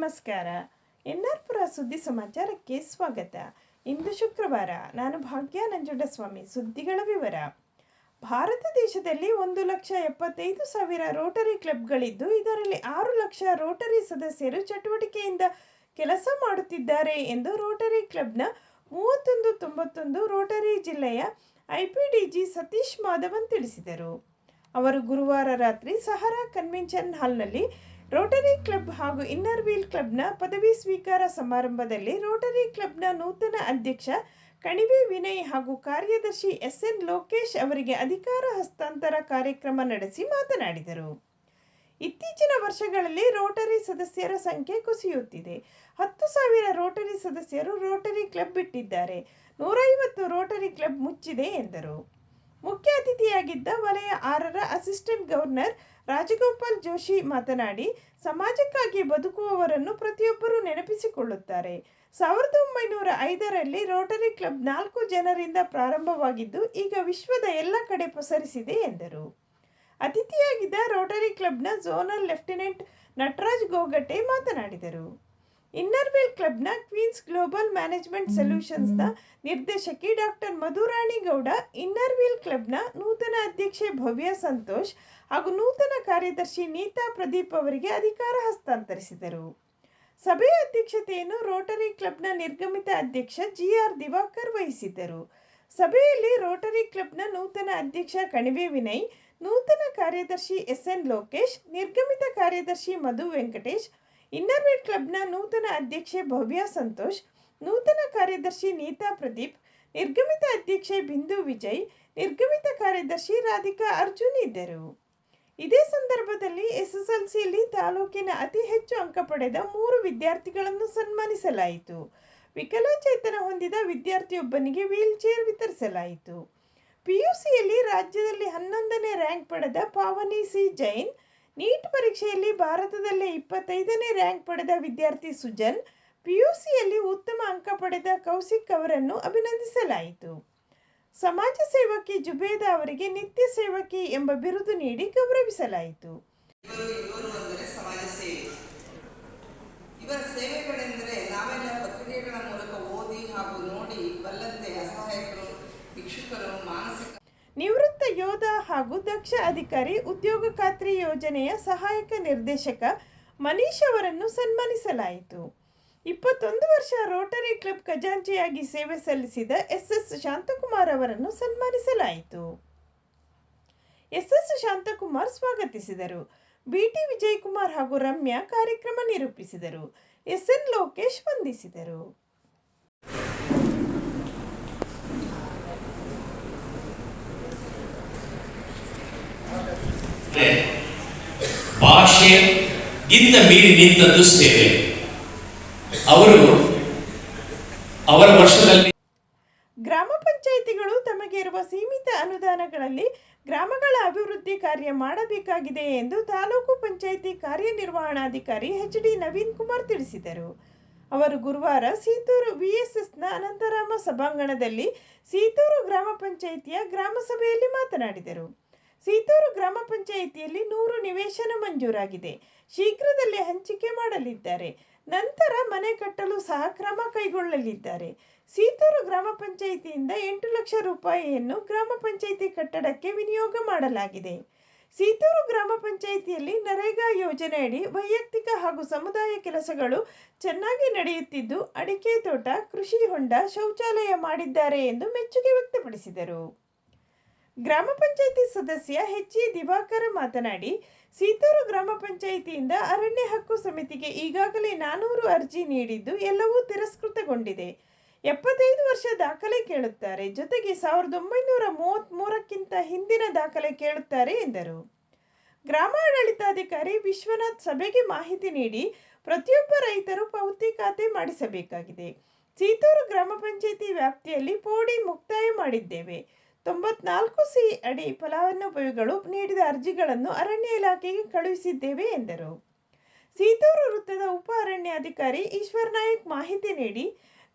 ನಮಸ್ಕಾರ. ಎನ್ಆರ್ಪುರ ಸುದ್ದಿ ಸಮಾಚಾರಕ್ಕೆ ಸ್ವಾಗತ. ಇಂದು ಶುಕ್ರವಾರ ನಾನು ಭಾಗ್ಯ ನಂಜುಂಡಸ್ವಾಮಿ ಸುದ್ದಿಗಳ ವಿವರ. ಭಾರತ ದೇಶದಲ್ಲಿ ಒಂದು ಲಕ್ಷ ಎಪ್ಪತ್ತೈದು ಸಾವಿರ ರೋಟರಿ ಕ್ಲಬ್ಗಳಿದ್ದು, ಇದರಲ್ಲಿ ಆರು ಲಕ್ಷ ರೋಟರಿ ಸದಸ್ಯರು ಚಟುವಟಿಕೆಯಿಂದ ಕೆಲಸ ಮಾಡುತ್ತಿದ್ದಾರೆ ಎಂದು ರೋಟರಿ ಕ್ಲಬ್ನ ಮೂವತ್ತೊಂದು ತೊಂಬತ್ತೊಂದು ರೋಟರಿ ಜಿಲ್ಲೆಯ ಐಪಿಡಿಜಿ ಸತೀಶ್ ಮಾಧವನ್ ತಿಳಿಸಿದರು. ಅವರು ಗುರುವಾರ ರಾತ್ರಿ ಸಹರಾ ಕನ್ವೆನ್ಷನ್ ಹಾಲ್ನಲ್ಲಿ ರೋಟರಿ ಕ್ಲಬ್ ಹಾಗೂ ಇನ್ನರ್ ವೀಲ್ ಕ್ಲಬ್ನ ಪದವಿ ಸ್ವೀಕಾರ ಸಮಾರಂಭದಲ್ಲಿ ರೋಟರಿ ಕ್ಲಬ್ನ ನೂತನ ಅಧ್ಯಕ್ಷ ಕಣಿವೆ ವಿನಯ್ ಹಾಗೂ ಕಾರ್ಯದರ್ಶಿ ಎಸ್ ಎನ್ ಲೋಕೇಶ್ ಅವರಿಗೆ ಅಧಿಕಾರ ಹಸ್ತಾಂತರ ಕಾರ್ಯಕ್ರಮ ನಡೆಸಿ ಮಾತನಾಡಿದರು. ಇತ್ತೀಚಿನ ವರ್ಷಗಳಲ್ಲಿ ರೋಟರಿ ಸದಸ್ಯರ ಸಂಖ್ಯೆ ಕುಸಿಯುತ್ತಿದೆ. ಹತ್ತು ಸಾವಿರ ರೋಟರಿ ಸದಸ್ಯರು ರೋಟರಿ ಕ್ಲಬ್ ಬಿಟ್ಟಿದ್ದಾರೆ. ನೂರೈವತ್ತು ರೋಟರಿ ಕ್ಲಬ್ ಮುಚ್ಚಿದೆ ಎಂದರು. ಮುಖ್ಯ ಅತಿಥಿಯಾಗಿದ್ದ ವಲಯ ಆರರ ಅಸಿಸ್ಟೆಂಟ್ ಗವರ್ನರ್ ರಾಜಗೋಪಾಲ್ ಜೋಶಿ ಮಾತನಾಡಿ, ಸಮಾಜಕ್ಕಾಗಿ ಬದುಕುವವರನ್ನು ಪ್ರತಿಯೊಬ್ಬರೂ ನೆನಪಿಸಿಕೊಳ್ಳುತ್ತಾರೆ. ಸಾವಿರದ ಒಂಬೈನೂರ ಐದರಲ್ಲಿ ರೋಟರಿ ಕ್ಲಬ್ ನಾಲ್ಕು ಜನರಿಂದ ಪ್ರಾರಂಭವಾಗಿದ್ದು, ಈಗ ವಿಶ್ವದ ಎಲ್ಲ ಕಡೆ ಪಸರಿಸಿದೆ ಎಂದರು. ಅತಿಥಿಯಾಗಿದ್ದ ರೋಟರಿ ಕ್ಲಬ್ನ ಝೋನಲ್ ಲೆಫ್ಟಿನೆಂಟ್ ನಟರಾಜ್ ಗೋಗಟೆ ಮಾತನಾಡಿದರು. ಇನ್ನರ್ವೇಲ್ ಕ್ಲಬ್ನ ಕ್ವೀನ್ಸ್ ಗ್ಲೋಬಲ್ ಮ್ಯಾನೇಜ್ಮೆಂಟ್ ಸೊಲ್ಯೂಷನ್ಸ್ನ ನಿರ್ದೇಶಕಿ ಡಾಕ್ಟರ್ ಮಧುರಾಣಿ ಗೌಡ ಕ್ಲಬ್ನ ನೂತನ ಅಧ್ಯಕ್ಷೆ ಭವ್ಯ ಸಂತೋಷ್ ಹಾಗೂ ನೂತನ ಕಾರ್ಯದರ್ಶಿ ನೀತಾ ಪ್ರದೀಪ್ ಅವರಿಗೆ ಅಧಿಕಾರ ಹಸ್ತಾಂತರಿಸಿದರು. ಸಭೆಯ ಅಧ್ಯಕ್ಷತೆಯನ್ನು ರೋಟರಿ ಕ್ಲಬ್ನ ನಿರ್ಗಮಿತ ಅಧ್ಯಕ್ಷ ಜಿ ಆರ್ ದಿವಾಕರ್ ವಹಿಸಿದ್ದರು. ಸಭೆಯಲ್ಲಿ ರೋಟರಿ ಕ್ಲಬ್ನ ನೂತನ ಅಧ್ಯಕ್ಷ ಕಣಿವೆ ವಿನಯ್, ನೂತನ ಕಾರ್ಯದರ್ಶಿ ಎಸ್ ಎನ್ ಲೋಕೇಶ್, ನಿರ್ಗಮಿತ ಕಾರ್ಯದರ್ಶಿ ಮಧು ವೆಂಕಟೇಶ್ ಇನ್ನರ್ವೇಟ್ ಕ್ಲಬ್ನ ನೂತನ ಅಧ್ಯಕ್ಷೆ ಭವ್ಯ ಸಂತೋಷ್, ನೂತನ ಕಾರ್ಯದರ್ಶಿ ನೀತಾ ಪ್ರದೀಪ್, ನಿರ್ಗಮಿತ ಅಧ್ಯಕ್ಷೆ ಬಿಂದು ವಿಜಯ್, ನಿರ್ಗಮಿತ ಕಾರ್ಯದರ್ಶಿ ರಾಧಿಕಾ ಅರ್ಜುನ್ ಇದ್ದರು. ಇದೇ ಸಂದರ್ಭದಲ್ಲಿ ಎಸ್ಎಸ್ಎಲ್ಸಿಯಲ್ಲಿ ತಾಲೂಕಿನ ಅತಿ ಹೆಚ್ಚು ಅಂಕ ಪಡೆದ ಮೂರು ವಿದ್ಯಾರ್ಥಿಗಳನ್ನು ಸನ್ಮಾನಿಸಲಾಯಿತು. ವಿಕಲಚೇತನ ಹೊಂದಿದ ವಿದ್ಯಾರ್ಥಿಯೊಬ್ಬನಿಗೆ ವೀಲ್ ಚೇರ್ ವಿತರಿಸಲಾಯಿತು. ಪಿಯುಸಿಯಲ್ಲಿ ರಾಜ್ಯದಲ್ಲಿ ಹನ್ನೊಂದನೇ ರ್ಯಾಂಕ್ ಪಡೆದ ಪಾವನಿ ಸಿ ಜೈನ್ ನೀಟ್ ಪರೀಕ್ಷೆಯಲ್ಲಿ ಭಾರತದಲ್ಲೇ ಇಪ್ಪತ್ತೈದನೇ ರ್ಯಾಂಕ್ ಪಡೆದ ವಿದ್ಯಾರ್ಥಿ ಸುಜನ್, ಪಿಯುಸಿಯಲ್ಲಿ ಉತ್ತಮ ಅಂಕ ಪಡೆದ ಕೌಶಿಕ್ ಅವರನ್ನು ಅಭಿನಂದಿಸಲಾಯಿತು. ಸಮಾಜ ಸೇವಕಿ ಜುಬೇದ ಅವರಿಗೆ ನಿತ್ಯ ಸೇವಕಿ ಎಂಬ ಬಿರುದು ನೀಡಿ ಗೌರವಿಸಲಾಯಿತು. ದಕ್ಷ ಅಧಿಕಾರಿ, ಉದ್ಯೋಗ ಖಾತ್ರಿ ಯೋಜನೆಯ ಸಹಾಯಕ ನಿರ್ದೇಶಕ ಮನೀಶ್ ಅವರನ್ನು ಸನ್ಮಾನಿಸಲಾಯಿತು. ಇಪ್ಪತ್ತೊಂದು ವರ್ಷ ರೋಟರಿ ಕ್ಲಬ್ ಖಜಾಂಚಿಯಾಗಿ ಸೇವೆ ಸಲ್ಲಿಸಿದ ಎಸ್ ಎಸ್ ಶಾಂತಕುಮಾರ್ ಅವರನ್ನು ಸನ್ಮಾನಿಸಲಾಯಿತು. ಎಸ್ ಎಸ್ ಶಾಂತಕುಮಾರ್ ಸ್ವಾಗತಿಸಿದರು. ಬಿಟಿ ವಿಜಯಕುಮಾರ್ ಹಾಗೂ ರಮ್ಯಾ ಕಾರ್ಯಕ್ರಮ ನಿರೂಪಿಸಿದರು. ಎಸ್ ಎನ್ ಲೋಕೇಶ್ ವಂದಿಸಿದರು. ಭಾಷೆಗಿಂತ ಮೀರಿ ನಿಂತದ್ದು ಸೇವೆ ಅವರು ಅವರ ವರ್ಷದಲ್ಲಿ ಗ್ರಾಮ ಪಂಚಾಯಿತಿಗಳು ತಮಗೆ ಇರುವ ಸೀಮಿತ ಅನುದಾನಗಳಲ್ಲಿ ಗ್ರಾಮಗಳ ಅಭಿವೃದ್ಧಿ ಕಾರ್ಯ ಮಾಡಬೇಕಾಗಿದೆ ಎಂದು ತಾಲೂಕು ಪಂಚಾಯಿತಿ ಕಾರ್ಯನಿರ್ವಹಣಾಧಿಕಾರಿ ಎಚ್ ಡಿ ನವೀನ್ ಕುಮಾರ್ ತಿಳಿಸಿದರು. ಅವರು ಗುರುವಾರ ಸೀತೂರು ವಿಎಸ್ಎಸ್ನ ಅನಂತರಾಮ ಸಭಾಂಗಣದಲ್ಲಿ ಸೀತೂರು ಗ್ರಾಮ ಪಂಚಾಯಿತಿಯ ಗ್ರಾಮ ಸಭೆಯಲ್ಲಿ ಮಾತನಾಡಿದರು. ಸೀತೂರು ಗ್ರಾಮ ಪಂಚಾಯಿತಿಯಲ್ಲಿ ನೂರು ನಿವೇಶನ ಮಂಜೂರಾಗಿದೆ. ಶೀಘ್ರದಲ್ಲೇ ಹಂಚಿಕೆ ಮಾಡಲಿದ್ದಾರೆ. ನಂತರ ಮನೆ ಕಟ್ಟಲು ಸಹ ಕ್ರಮ ಕೈಗೊಳ್ಳಲಿದ್ದಾರೆ. ಸೀತೂರು ಗ್ರಾಮ ಪಂಚಾಯಿತಿಯಿಂದ ಎಂಟು ಲಕ್ಷ ರೂಪಾಯಿಯನ್ನು ಗ್ರಾಮ ಪಂಚಾಯಿತಿ ಕಟ್ಟಡಕ್ಕೆ ವಿನಿಯೋಗ ಮಾಡಲಾಗಿದೆ. ಸೀತೂರು ಗ್ರಾಮ ಪಂಚಾಯಿತಿಯಲ್ಲಿ ನರೇಗಾ ಯೋಜನೆಯಡಿ ವೈಯಕ್ತಿಕ ಹಾಗೂ ಸಮುದಾಯ ಕೆಲಸಗಳು ಚೆನ್ನಾಗಿ ನಡೆಯುತ್ತಿದ್ದು, ಅಡಿಕೆ ತೋಟ, ಕೃಷಿ ಹೊಂಡ ಶೌಚಾಲಯ ಮಾಡಿದ್ದಾರೆ ಎಂದು ಮೆಚ್ಚುಗೆ ವ್ಯಕ್ತಪಡಿಸಿದರು. ಗ್ರಾಮ ಪಂಚಾಯಿತಿ ಸದಸ್ಯ ಎಚ್ ಇ ದಿವಾಕರ ಮಾತನಾಡಿ, ಸೀತೂರು ಗ್ರಾಮ ಪಂಚಾಯಿತಿಯಿಂದ ಅರಣ್ಯ ಹಕ್ಕು ಸಮಿತಿಗೆ ಈಗಾಗಲೇ ನಾನೂರು ಅರ್ಜಿ ನೀಡಿದ್ದು ಎಲ್ಲವೂ ತಿರಸ್ಕೃತಗೊಂಡಿದೆ. ಎಪ್ಪತ್ತೈದು ವರ್ಷ ದಾಖಲೆ ಕೇಳುತ್ತಾರೆ, ಜೊತೆಗೆ ಸಾವಿರದ ಒಂಬೈನೂರ ಮೂವತ್ತ್ಮೂರಕ್ಕಿಂತ ಹಿಂದಿನ ದಾಖಲೆ ಕೇಳುತ್ತಾರೆ ಎಂದರು. ಗ್ರಾಮಾಡಳಿತಾಧಿಕಾರಿ ವಿಶ್ವನಾಥ್ ಸಭೆಗೆ ಮಾಹಿತಿ ನೀಡಿ, ಪ್ರತಿಯೊಬ್ಬ ರೈತರು ಪಾವತಿ ಖಾತೆ ಮಾಡಿಸಬೇಕಾಗಿದೆ. ಸೀತೂರು ಗ್ರಾಮ ಪಂಚಾಯಿತಿ ವ್ಯಾಪ್ತಿಯಲ್ಲಿ ಪೋಡಿ ಮುಕ್ತಾಯ ಮಾಡಿದ್ದೇವೆ. ತೊಂಬತ್ನಾಲ್ಕು ಸಿ ಅಡಿ ಫಲಾನುಭವಿಗಳು ನೀಡಿದ ಅರ್ಜಿಗಳನ್ನು ಅರಣ್ಯ ಇಲಾಖೆಗೆ ಕಳುಹಿಸಿದ್ದೇವೆ, ಎಂದರು. ಸೀತೂರು ವೃತ್ತದ ಉಪ ಅರಣ್ಯಾಧಿಕಾರಿ ಈಶ್ವರ್ ನಾಯಕ್ ಮಾಹಿತಿ ನೀಡಿ,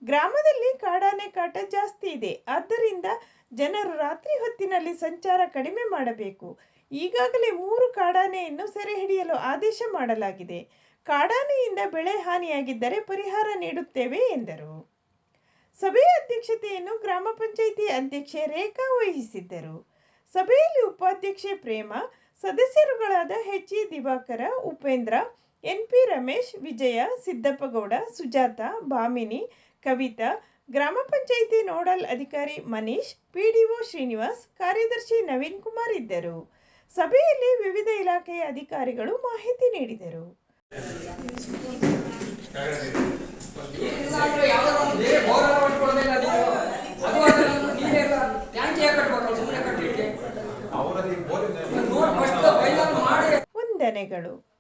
ಗ್ರಾಮದಲ್ಲಿ ಕಾಡಾನೆ ಕಾಟ ಜಾಸ್ತಿ ಇದೆ, ಆದ್ದರಿಂದ ಜನರು ರಾತ್ರಿ ಹೊತ್ತಿನಲ್ಲಿ ಸಂಚಾರ ಕಡಿಮೆ ಮಾಡಬೇಕು. ಈಗಾಗಲೇ ಮೂರು ಕಾಡಾನೆಯನ್ನು ಸೆರೆ ಹಿಡಿಯಲು ಆದೇಶ ಮಾಡಲಾಗಿದೆ. ಕಾಡಾನೆಯಿಂದ ಬೆಳೆ ಹಾನಿಯಾಗಿದ್ದರೆ ಪರಿಹಾರ ನೀಡುತ್ತೇವೆ, ಎಂದರು. ಸಭೆಯ ಅಧ್ಯಕ್ಷತೆಯನ್ನು ಗ್ರಾಮ ಪಂಚಾಯಿತಿ ಅಧ್ಯಕ್ಷೆ ರೇಖಾ ವಹಿಸಿದ್ದರು. ಸಭೆಯಲ್ಲಿ ಉಪಾಧ್ಯಕ್ಷೆ Prema, ಸದಸ್ಯರುಗಳಾದ H E Divakara, Upendra N P Ramesh, Vijaya, Siddappagowda, Sujatha, Bhamini, Kavitha, ಗ್ರಾಮ ಪಂಚಾಯಿತಿ ನೋಡಲ್ ಅಧಿಕಾರಿ ಮನೀಶ್ ಪಿಡಿಒ ಶ್ರೀನಿವಾಸ್, ಕಾರ್ಯದರ್ಶಿ ನವೀನ್ ಕುಮಾರ್ ಇದ್ದರು. ಸಭೆಯಲ್ಲಿ ವಿವಿಧ ಇಲಾಖೆಯ ಅಧಿಕಾರಿಗಳು ಮಾಹಿತಿ ನೀಡಿದರು. ವಂದನೆಗಳು.